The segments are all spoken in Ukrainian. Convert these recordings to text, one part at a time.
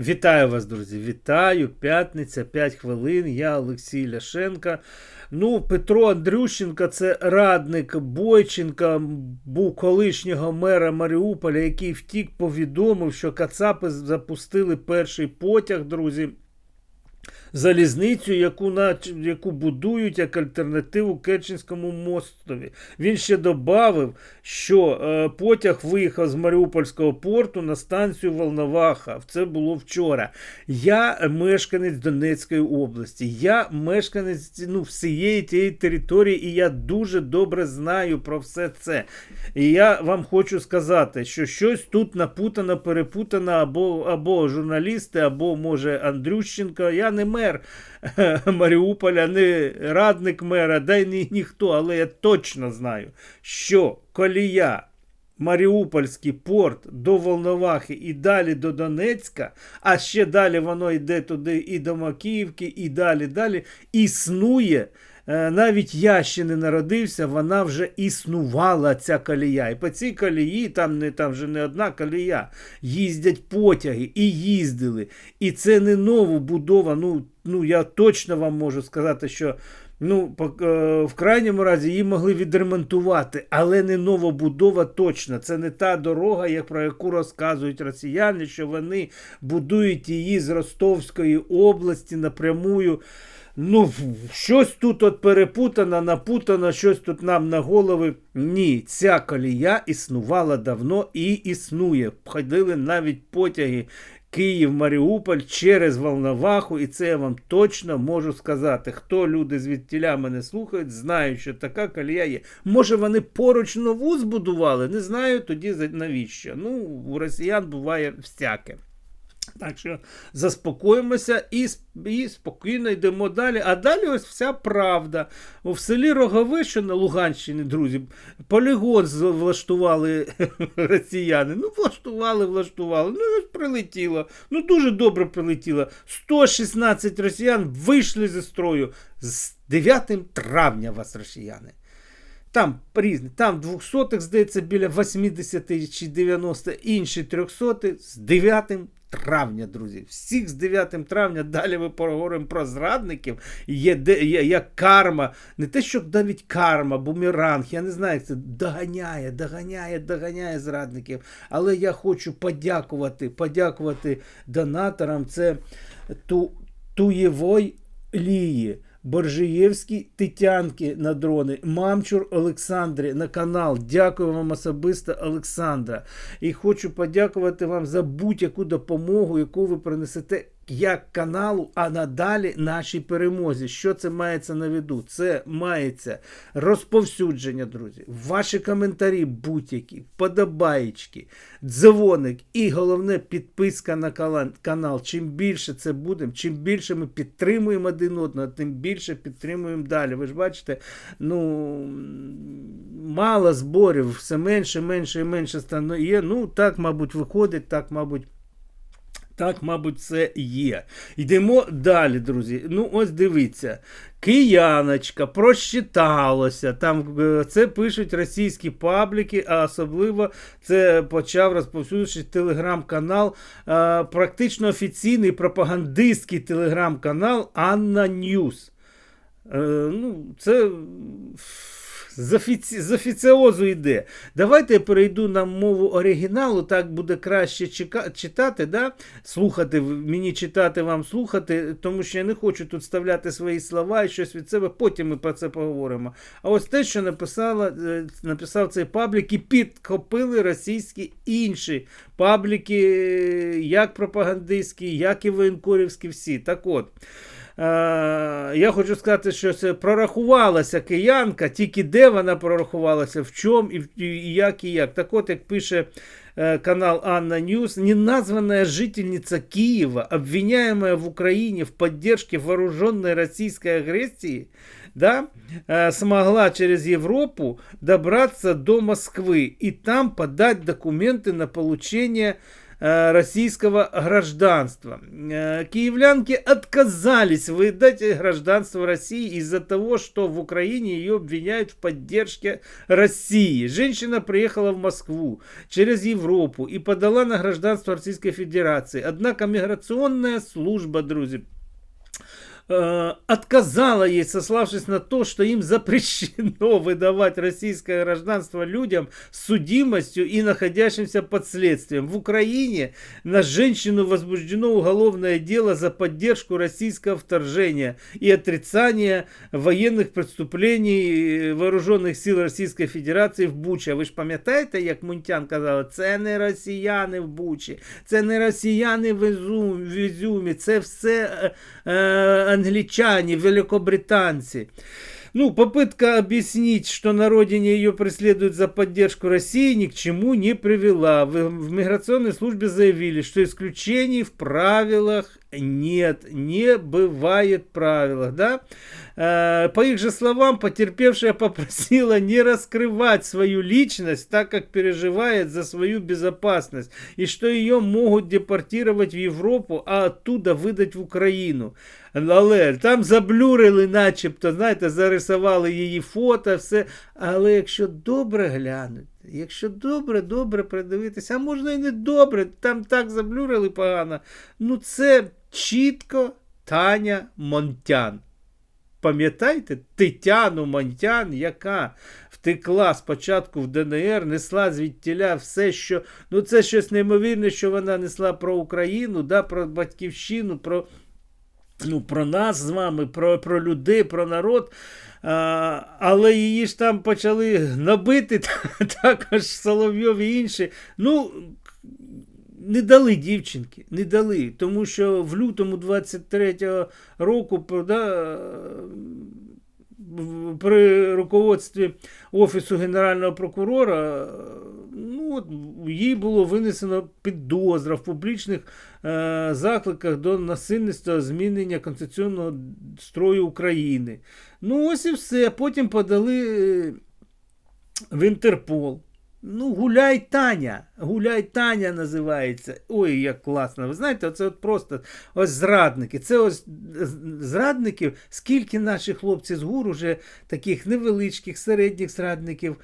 Вітаю вас, друзі! Вітаю! П'ятниця, 5 хвилин. Я Олексій Ляшенка. Ну, Петро Андрющенко це радник Бойченка, був колишнього мера Маріуполя, який втік, повідомив, що Кацапи запустили перший потяг, друзі. Залізницю, яку на, яку будують як альтернативу Керченському мостові. Він ще додав, що е, потяг виїхав з Маріупольського порту на станцію Волноваха. Це було вчора. Я мешканець Донецької області. Я мешканець ну, всієї тієї території, і я дуже добре знаю про все це. І я вам хочу сказати, що щось тут напутано, перепутано, або, або журналісти, або може Андрющенко. Я не мер Маріуполя, не радник мера, да й ні, ніхто, але я точно знаю, що колія. Маріупольський порт до Волновахи і далі до Донецька, а ще далі воно йде туди і до Макіївки, і далі далі. Існує. Е, навіть я ще не народився, вона вже існувала, ця колія. І по цій колії, там не там вже не одна колія, їздять потяги і їздили. І це не новобудова. Ну, ну я точно вам можу сказати, що. Ну, е, в крайньому разі її могли відремонтувати, але не новобудова точно. Це не та дорога, як про яку розказують росіяни, що вони будують її з Ростовської області напрямую. Ну, щось тут от перепутано, напутано, щось тут нам на голови. Ні, ця колія існувала давно і існує. Ходили навіть потяги Київ, Маріуполь через Волноваху, і це я вам точно можу сказати. Хто люди звідтіля мене слухають, знають, що така колія є. Може, вони поруч нову збудували? Не знаю тоді навіщо. Ну, у росіян буває всяке. Так що заспокоїмося і і спокійно йдемо далі. А далі ось вся правда. В селі Рогове, що на Луганщині, друзі, полігон влаштували росіяни. Ну, влаштували, влаштували. Ну, ось прилетіло. Ну, дуже добре прилетіло. 116 росіян вийшли зі строю з 9 травня вас, росіяни. Там різні, там 200 здається, біля 80 чи 90, інші 300 з 9 травня, друзі. Всіх з 9 травня далі ми поговоримо про зрадників. Є, де, є, є карма. Не те, що навіть карма, бумеранг, я не знаю, як це доганяє, доганяє, доганяє зрадників. Але я хочу подякувати, подякувати донаторам. Це ту, Туєвой Лії. Боржиєвській Тетянки на дрони, Мамчур Олександрі на канал. Дякую вам особисто, Олександра. І хочу подякувати вам за будь-яку допомогу, яку ви принесете як каналу, а надалі нашій перемозі. Що це мається на виду? Це мається розповсюдження, друзі. Ваші коментарі будь-які, подобаєчки, дзвоник і головне підписка на канал. Чим більше це буде, чим більше ми підтримуємо один одного, тим більше підтримуємо далі. Ви ж бачите, ну мало зборів, все менше, менше і менше стане. Ну, так, мабуть, виходить, так, мабуть. Так, мабуть, це є. Йдемо далі, друзі. Ну, ось дивіться. Кияночка просчиталося. Там е, це пишуть російські пабліки, а особливо це почав розповсюджувати телеграм-канал, е, практично офіційний пропагандистський телеграм-канал Анна Ньюс. Е, ну, це з, офіці... з офіціозу йде. Давайте я перейду на мову оригіналу, так буде краще чека... читати, да? слухати, мені читати, вам слухати, тому що я не хочу тут вставляти свої слова і щось від себе, потім ми про це поговоримо. А ось те, що написала, е, написав цей паблік, і підхопили російські інші пабліки, як пропагандистські, як і воєнкорівські, всі. Так от. Е, я хочу сказати, що це прорахувалася киянка, тільки де вона прорахувалася, в чому і, і як і як. Так от, як пише е, канал Анна Ньюс, неназванная жительница Киева, обвиняемая в Украине в поддержке вооруженной российской агрессии, да, э, смогла через Европу добраться до Москвы и там подать документы на получение э, российского гражданства. Э, Киевлянки отказались выдать гражданство России из-за того, что в Украине ее обвиняют в поддержке России. Женщина приехала в Москву через Европу и подала на гражданство Российской Федерации. Однако миграционная служба, друзья, э, отказала ей, сославшись на то, что им запрещено выдавать российское гражданство людям с судимостью и находящимся под следствием. В Украине на женщину возбуждено уголовное дело за поддержку российского вторжения и отрицание военных преступлений вооруженных сил Російської Федерації в Бучі. А ви ж пам'ятаєте, як Мунтян казала, це не росіяни в Бучі, це не росіяни в Ізум- в Ізюмі, це все е, е, англичане, великобританцы. Ну, попытка объяснить, что на родине ее преследуют за поддержку России, ни к чему не привела. В, в миграционной службе заявили, что исключений в правилах нет, не бывает в правилах, да? Э, По их же словам, потерпевшая попросила не раскрывать свою личность, так как переживает за свою безопасность, и что ее могут депортировать в Европу, а оттуда выдать в Україну. Але там заблюрили, начебто, знаєте, зарисували її фото, все. Але якщо добре глянути, якщо добре, добре придивитися, а можна і не добре, там так заблюрили погано. Ну це чітко Таня Монтян. Пам'ятаєте Тетяну Монтян, яка втекла спочатку в ДНР, несла звідтіля все, що. Ну, це щось неймовірне, що вона несла про Україну, да, про батьківщину, про, ну, про нас з вами, про, про людей, про народ. А, але її ж там почали набити, також Соловйов і інші. Ну, не дали дівчинки, не дали. Тому що в лютому 23-го року да, при руководстві Офісу Генерального прокурора от, їй було винесено підозра в публічних е, закликах до насильництва змінення конституційного строю України. Ну, ось і все. Потім подали е, в Інтерпол. Ну, гуляй Таня. Гуляй Таня називається. Ой, як класно. Ви знаєте, це от просто ось зрадники. Це ось зрадників, скільки наші хлопці з гур уже таких невеличких, середніх зрадників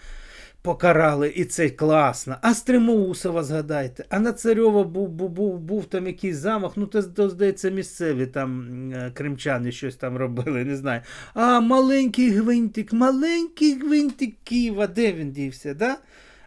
покарали, і це класно. А Стримоусова згадайте, а на Царьова був, був, був, був там якийсь замах, ну то, здається, місцеві там е, кримчани щось там робили, не знаю. А маленький гвинтик, маленький гвинтик Києва, де він дівся, да?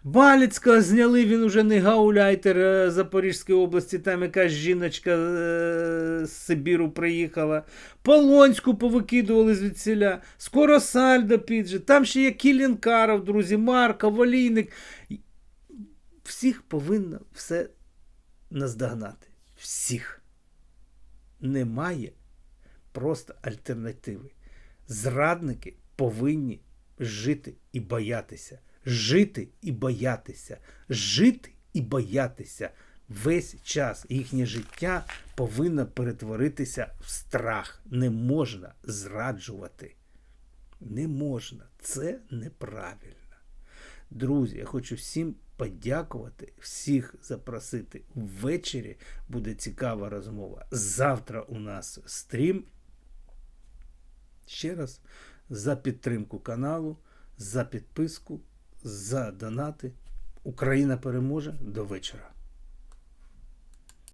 Баліцького зняли, він уже не гауляйтер е, Запорізької області, там якась жіночка е, з Сибіру приїхала. Полонську повикидували звідсіля. Скоро Сальдо підже. Там ще є Кілінкаров, друзі, Марка, Волійник. Всіх повинно все наздогнати. Всіх. Немає просто альтернативи. Зрадники повинні жити і боятися. Жити і боятися. Жити і боятися. Весь час їхнє життя повинно перетворитися в страх. Не можна зраджувати. Не можна. Це неправильно. Друзі, я хочу всім подякувати, всіх запросити. Ввечері буде цікава розмова. Завтра у нас стрім. Ще раз за підтримку каналу, за підписку, за донати. Україна переможе до вечора.